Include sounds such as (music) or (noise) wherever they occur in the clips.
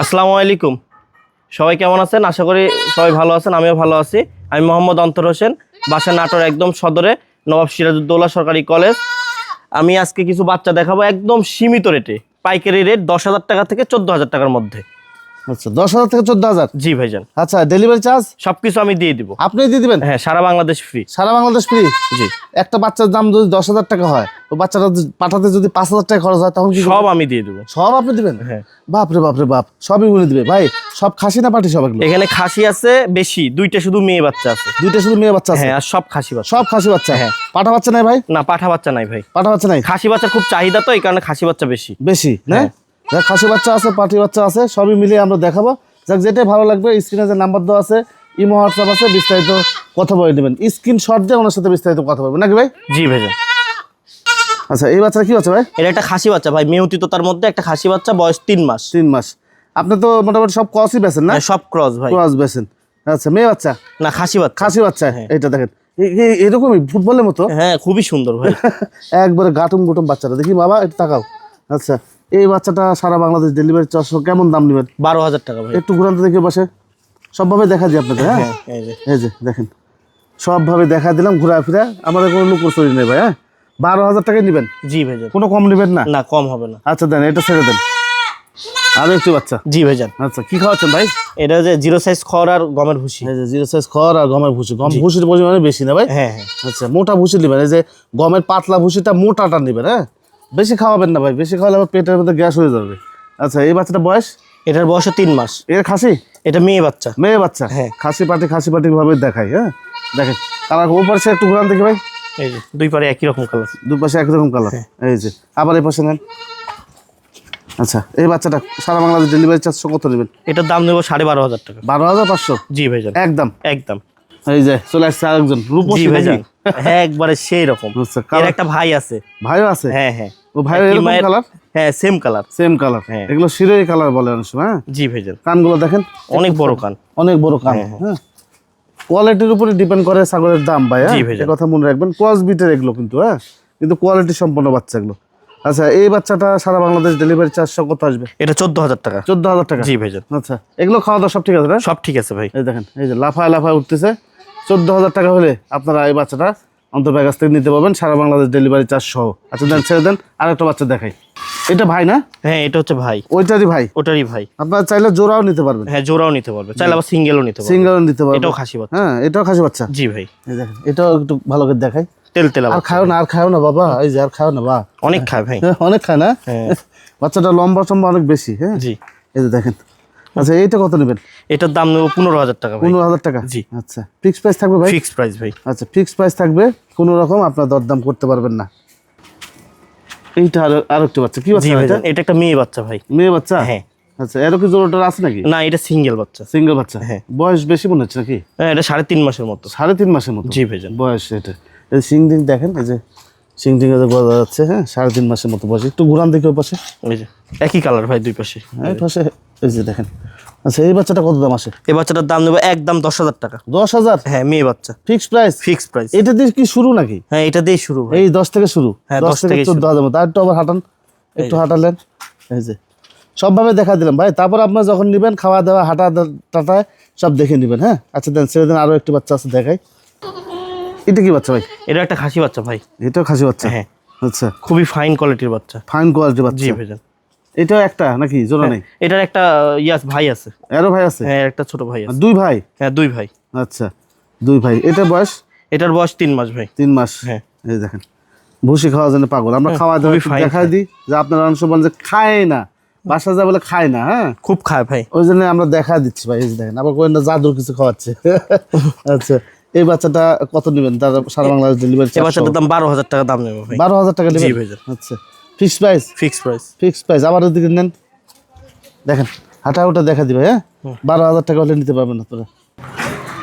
আসসালামু আলাইকুম। সবাই কেমন আছেন? আশা করি সবাই ভালো আছেন, আমিও ভালো আছি। আমি মোহাম্মদ অন্তর হোসেন বাসা নাটোর একদম সদরে, নবাব সিরাজউদ্দৌলা সরকারি কলেজ। আমি আজকে কিছু বাচ্চা দেখাবো একদম সীমিত রেটে পাইকারি রেট দশ হাজার টাকা থেকে চোদ্দ হাজার টাকার মধ্যে। আচ্ছা দশ হাজার থেকে চোদ্দ হাজার? জি ভাইজান। আচ্ছা ডেলিভারি চার্জ সব কিছু আমি দিয়ে দিব। আপনি দিয়ে দিবেন? হ্যাঁ সারা বাংলাদেশ ফ্রি সারা বাংলাদেশ ফ্রি জি। একটা বাচ্চার দাম যদি দশ হাজার টাকা হয় তো বাচ্চাটা পাঠাতে যদি পাঁচ হাজার টাকা খরচ হয় তখন কি সব আমি দিয়ে দেবো। সব আপনি দিবেন? হ্যাঁ। বাপরে বাপরে বাপ সবই উনি দিবে। ভাই সব খাসি না পাটি সব এখানে খাসি আছে বেশি দুইটা শুধু মেয়ে বাচ্চা আছে। দুইটা শুধু মেয়ে বাচ্চা আছে? হ্যাঁ আর সব খাসি বাচ্চা। সব খাসি বাচ্চা? হ্যাঁ। পাঠা বাচ্চা নাই ভাই? না পাঠা বাচ্চা নাই ভাই। পাঠা বাচ্চা নাই? খাসি বাচ্চা খুব চাহিদা তো এই কারণে খাসি বাচ্চা বেশি। বেশি হ্যাঁ। যাক খাসি বাচ্চা আছে পাটি বাচ্চা আছে সবই মিলিয়ে আমরা দেখাবো। যাক যেটাই ভালো লাগবে স্ক্রিনে যে নাম্বার দেওয়া আছে ইমো হোয়াটসঅ্যাপ আছে বিস্তারিত কথা বলে নেবেন। স্ক্রিন শট দিয়ে ওনার সাথে বিস্তারিত কথা বলবেন নাকি ভাই? জি ভাইজান। আচ্ছা এই বাচ্চা কি হচ্ছে ভাই? এটা একটা খাসি বাচ্চা ভাই মেয়তি তো তার মধ্যে একটা খাসি বাচ্চা বয়স তিন মাস। তিন মাস। আপনি তো মোটামুটি সব ক্রসই বেছেন না? হ্যাঁ, সব ক্রস ভাই। ক্রস বেছেন। আচ্ছা মেয়ে বাচ্চা? না খাসি বাচ্চা। খাসি বাচ্চা? হ্যাঁ। এইটা দেখেন। এরকমই ফুটবলের মতো? হ্যাঁ খুবই সুন্দর ভাই। (laughs) একবারে গাটুম গুটুম বাচ্চাটা। দেখি বাবা একটু তাকাও। আচ্ছা। এই বাচ্চাটা সারা বাংলাদেশ ডেলিভারি চারশো কেমন দাম নেবেন? বারো হাজার টাকা ভাই। একটু ঘুরাতে দেখে বসে সবভাবে দেখা দিই আপনাদের হ্যাঁ? হ্যাঁ এই যে। দেখেন। সবভাবে দেখা দিলাম ঘোরা ফিরা আমাদের কোনো লুকোর চুরি নেই ভাই হ্যাঁ? বারো হাজার টাকায় নেবেন? জি ভাইজান কোনো কম নেবেন না? না কম হবে না। আচ্ছা দেন এটা ছেড়ে দেন। আরও একটু বাচ্চা। জি ভাইজান আচ্ছা কি খাওয়াচ্ছেন ভাই? এটা যে জিরো সাইজ খড় আর গমের ভুসি। এই যে জিরো সাইজ খড় আর গমের ভুসি। গম ভুসির পরিমাণে বেশি না ভাই? হ্যাঁ হ্যাঁ। আচ্ছা মোটা ভুসি নেবেন। এই যে গমের পাতলা ভুসিটা মোটাটা নেবেন হ্যাঁ? বেশি খাওয়াবেন না ভাই বেশি খাওয়ালে আবার পেটের মধ্যে গ্যাস হয়ে যাবে। আচ্ছা এই বাচ্চাটা বয়স? এটার বয়স তিন মাস। এর খাসি? এটা মেয়ে বাচ্চা। মেয়ে বাচ্চা? হ্যাঁ। খাসি পাটি খাসি পাটি ভাবে দেখাই হ্যাঁ? দেখেন কালার ওপর একটু ঘুরান দেখি ভাই। এই যে দুই পারে একই রকম কালার দুপাশে একরকম কালার হ্যাঁ। এই যে আবার এই পাশে নেন। আচ্ছা এই বাচ্চাটা সারা বাংলাদেশ ডেলিভারি চার্জ কত নেবেন? এটার দাম নেব সাড়ে বারো হাজার টাকা। বারো হাজার পাঁচশো? জি ভাইজান। একদম? একদম। এই যে চলে আসছে আরেকজন। রূপসী নাকি? হ্যাঁ একবারে সেই রকম। আচ্ছা, এর একটা ভাই আছে। ভাইও আছে? হ্যাঁ হ্যাঁ। ও ভাই এরকম কালার হ্যাঁ সেম কালার সেম কালার হ্যাঁ। এগুলো শিরোই কালার বলে অনেক সময় হ্যাঁ? জি ভাইজান। কানগুলো দেখেন? অনেক বড় কান। অনেক বড় কান হ্যাঁ কোয়ালিটির উপরে ডিপেন্ড করে ছাগলের দাম ভাই হ্যাঁ। কথা মনে রাখবেন ক্রস বিটের এগুলো কিন্তু হ্যাঁ? কিন্তু কোয়ালিটি সম্পন্ন বাচ্চা এগুলো। আচ্ছা এই বাচ্চাটা সারা বাংলাদেশ ডেলিভারি চার্জ কত আসবে? এটা চোদ্দ হাজার টাকা। চোদ্দ হাজার টাকা? জি আচ্ছা এগুলো খাওয়া দাওয়া সব ঠিক আছে না? সব ঠিক আছে ভাই। এই দেখেন এই যে লাফায় লাফায় উঠতেছে। চোদ্দ হাজার টাকা হলে আপনারা এই বাচ্চাটা অন্তর কাছ থেকে নিতে পারবেন সারা বাংলাদেশ ডেলিভারি চার্জ সহ। আচ্ছা দেন ছেড়ে দেন আর একটা বাচ্চা দেখাই। এটা ভাই না? হ্যাঁ এটা হচ্ছে ভাই। ওইটারই ভাই? ওটারই ভাই। আপনারা চাইলে জোড়াও নিতে পারবেন। হ্যাঁ জোড়াও নিতে পারবে। চাইলে আবার সিঙ্গেলও নিতে পারবে। সিঙ্গেলও নিতে পারবেন এটাও খাসি বাচ্চা। হ্যাঁ এটাও খাসি বাচ্চা। জি ভাই। এই দেখেন এটাও একটু ভালো করে দেখাই। তেল তেল আর খাও না আর খাও না বাবা। এই যে আর খাও না বা। অনেক খায় ভাই। (laughs) অনেক খায় না? হ্যাঁ। বাচ্চাটা লম্বা চম্বা অনেক বেশি হ্যাঁ? জি। এই যে দেখেন আচ্ছা এইটা কত নেবেন? এটার দাম নেব পনেরো হাজার টাকা পনেরো হাজার টাকা? জি। আচ্ছা ফিক্স প্রাইস থাকবে ভাই? ফিক্স প্রাইস ভাই। আচ্ছা ফিক্স প্রাইস থাকবে কোনো রকম আপনার দরদাম করতে পারবেন না। এইটা আর আরেকটা বাচ্চা কি বাচ্চা এটা? এটা একটা মেয়ে বাচ্চা ভাই। মেয়ে বাচ্চা? হ্যাঁ। আচ্ছা এরও কি জোড়াটা আছে নাকি? না এটা সিঙ্গেল বাচ্চা। সিঙ্গেল বাচ্চা? হ্যাঁ। বয়স বেশি মনে হচ্ছে নাকি? হ্যাঁ এটা সাড়ে তিন মাসের মতো। সাড়ে তিন মাসের মতো। জি ভাইজান। বয়স এটা। সিং ডিং দেখেন এই যে সিং ডিং এর গজা যাচ্ছে হ্যাঁ সাড়ে তিন মাসের মতো বয়স। একটু ঘুরান দেখি ওই পাশে। এই যে একই কালার ভাই দুই পাশে। এই পাশে এই যে দেখেন। আচ্ছা এই বাচ্চাটা কত দাম আসে? এই বাচ্চাটার দাম নেব একদম দশ হাজার টাকা। দশ হাজার? হ্যাঁ মেয়ে বাচ্চা। ফিক্স প্রাইস ফিক্স প্রাইস এটা দিয়ে কি শুরু নাকি? হ্যাঁ এটা দিয়ে শুরু এই দশ থেকে শুরু? হ্যাঁ, দশ থেকে চোদ্দ হাজার মতো। আর একটু আবার হাঁটান একটু হাঁটালেন। এই যে সবভাবে দেখা দিলাম ভাই। তারপর আপনার যখন নেবেন খাওয়া দাওয়া হাঁটা টাটায় সব দেখে নেবেন হ্যাঁ? আচ্ছা দেন ছেড়ে দেন আরও একটি বাচ্চা আছে দেখাই। এটা কি বাচ্চা ভাই? এটা একটা খাসি বাচ্চা ভাই। এটাও খাসি বাচ্চা? হ্যাঁ। আচ্ছা। খুবই ফাইন কোয়ালিটির বাচ্চা। ফাইন কোয়ালিটি বাচ্চা। জি ভাইজান। এটাও একটা নাকি? জোড়া নেই? এটার একটা ইয়াস ভাই আছে। এরও ভাই আছে? হ্যাঁ একটা ছোট ভাই আছে। দুই ভাই? হ্যাঁ দুই ভাই। আচ্ছা দুই ভাই। এটার বয়স? এটার বয়স তিন মাস ভাই। তিন মাস? হ্যাঁ। এই দেখেন ভুসি খাওয়ার জন্য পাগল। আমরা খাওয়া দাওয়া দেখাই দিই যে আপনারা বলেন যে খায় না। বাসা যা বলে খায় না হ্যাঁ? খুব খায় ভাই। ওই জন্য আমরা দেখা দিচ্ছি ভাই এই দেখেন আবার কোয়েন জাদুর কিছু খাওয়াচ্ছে। (laughs) আচ্ছা। এই বাচ্চাটা কত নেবেন? তার সারা বাংলাদেশ ডেলিভারি এই বাচ্চাটার দাম বারো হাজার টাকা দাম নেব বারো হাজার টাকা নেবেন আচ্ছা। Fix price fix price fix price আবার ওদিকে নেন। দেখেন হাঁটা ওটা দেখা দিবে হ্যাঁ? বারো হাজার টাকা হলে নিতে পারবেন আপনারা।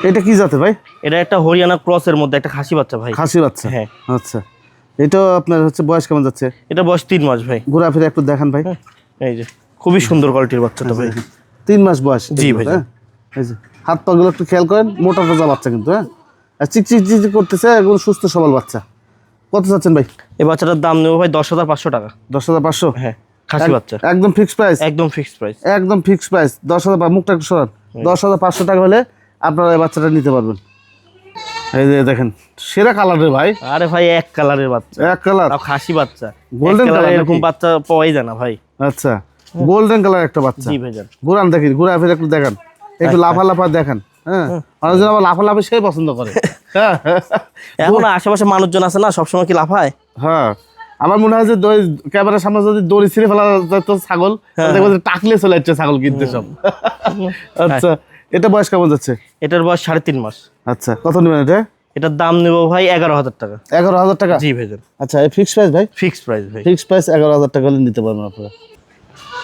এটা কি জাতে ভাই? এটা একটা হরিয়ানা ক্রসের মধ্যে একটা খাসি বাচ্চা ভাই। খাসি বাচ্চা? হ্যাঁ। আচ্ছা। এটাও আপনার হচ্ছে বয়স কেমন যাচ্ছে? এটা বয়স তিন মাস ভাই। ঘোরাফেরা একটু দেখান ভাই। এই যে খুবই সুন্দর কোয়ালিটির বাচ্চাটা ভাই। তিন মাস বয়স জি ভাই। হ্যাঁ? এই যে। হাত পাগুলো একটু খেয়াল করেন মোটা টাজা বাচ্চা কিন্তু হ্যাঁ? আর চিকচিক চিকচিক করতেছে এগুলো সুস্থ সবল বাচ্চা। কত চাচ্ছেন ভাই? এই বাচ্চাটার দাম নেব ভাই দশ হাজার পাঁচশো টাকা। দশ হাজার পাঁচশো? হ্যাঁ খাসি বাচ্চা। একদম ফিক্সড প্রাইস একদম ফিক্সড প্রাইস একদম ফিক্সড প্রাইস দশ হাজার মুখটা একটু সরান। দশ হাজার পাঁচশো টাকা হলে আপনারা এই বাচ্চাটা নিতে পারবেন। এই যে দেখেন সেরা কালারের ভাই। আরে ভাই এক কালারের বাচ্চা। এক কালার খাসি বাচ্চা। Colour colour এরকম বাচ্চা পাওয়াই যায় না ভাই। আচ্ছা গোল্ডেন কালার একটা বাচ্চা। জি ভাইজান। ঘুরান দেখি ঘুরা ফিরে একটু দেখান। একটু লাফা লাফা দেখান হ্যাঁ? আবার লাফা লাফা সেই পছন্দ করে। হ্যাঁ? এখন আশেপাশে মানুষজন আছে না সবসময় কি লাফায়? হ্যাঁ। আমার মনে হয় যে ক্যামেরার সামনে যদি দড়ি ছিঁড়ে ফেলা যেত ছাগল হ্যাঁ, টাকলে চলে যাচ্ছে ছাগল কিনতে সব। আচ্ছা এটা বয়স কেমন যাচ্ছে? এটার বয়স সাড়ে তিন মাস। আচ্ছা কত নেবেন এটা? এটার দাম নেব ভাই এগারো হাজার টাকা। এগারো হাজার টাকা? জি আচ্ছা এই ফিক্স প্রাইস ভাই? ফিক্সড প্রাইস ভাই। ফিক্স প্রাইস এগারো হাজার টাকা হলে নিতে পারবেন আপনারা।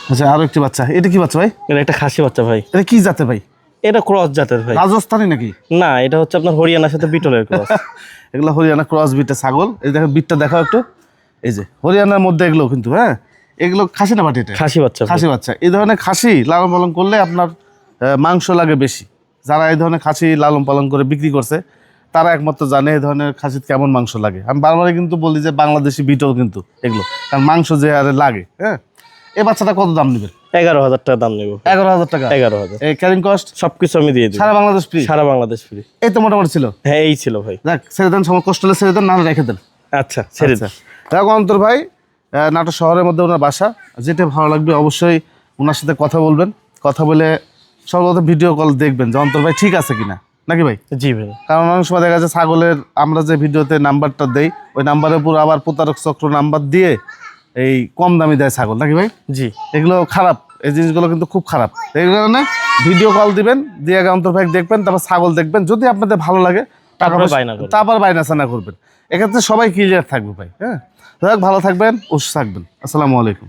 আচ্ছা আরও একটি বাচ্চা। এটা কি বাচ্চা ভাই? এটা একটা খাসি বাচ্চা ভাই। এটা কি জাতে ভাই? এটা ক্রস জাতের ভাই। রাজস্থানি নাকি? না এটা হচ্ছে আপনার হরিয়ানার সাথে বিটলের ক্রস। (laughs) এগুলো হরিয়ানা ক্রস বিটে ছাগল। এই দেখেন বিটটা দেখাও একটু। এই যে হরিয়ানার মধ্যে এগুলো কিন্তু হ্যাঁ? এগুলো খাসি না বাটি এটা? খাসি বাচ্চা। খাসি বাচ্চা। এই ধরনের খাসি লালন পালন করলে আপনার মাংস লাগে বেশি। যারা এই ধরনের খাসি লালন পালন করে বিক্রি করছে তারা একমাত্র জানে এই ধরনের খাসির কেমন মাংস লাগে। আমি বারবারই কিন্তু বলি যে বাংলাদেশি বিটল কিন্তু এগুলো। কারণ মাংস যে আরে লাগে হ্যাঁ? এই বাচ্চাটা কত দাম নেবেন এগারো হাজার টাকা দাম নেব। এগারো হাজার টাকা? এগারো হাজার। এই ক্যারিং কস্ট সবকিছু আমি দিয়ে দিই সারা বাংলাদেশ ফ্রি সারা বাংলাদেশ ফ্রি এই তো মোটামুটি ছিল? হ্যাঁ এই ছিল ভাই। দেখ ছেড়ে দেন সময় কষ্ট হলে ছেড়ে দেন না রেখে দেন। আচ্ছা ছেড়ে আচ্ছা। দেখো অন্তর ভাই নাটোর শহরের মধ্যে ওনার বাসা। যেটা ভালো লাগবে অবশ্যই ওনার সাথে কথা বলবেন। কথা বলে সর্বপ্রথম ভিডিও কল দেখবেন যে অন্তর ভাই ঠিক আছে কিনা? নাকি ভাই? জি ভাই। কারণ অনেক সময় দেখা যায় ছাগলের আমরা যে ভিডিওতে নাম্বারটা দেই ওই নাম্বারের উপর আবার প্রতারক চক্র নাম্বার দিয়ে এই কম দামি দেয় ছাগল নাকি ভাই? জি। এগুলো খারাপ এই জিনিসগুলো কিন্তু খুব খারাপ। এই কারণে ভিডিও কল দিবেন দিয়ে অন্তর ভাই দেখবেন তারপর ছাগল দেখবেন। যদি আপনাদের ভালো লাগে তারপর বাইনা সানা করবেন। এক্ষেত্রে সবাই ক্লিয়ার থাকবে ভাই হ্যাঁ? ভালো থাকবেন সুস্থ থাকবেন। আসসালামু আলাইকুম।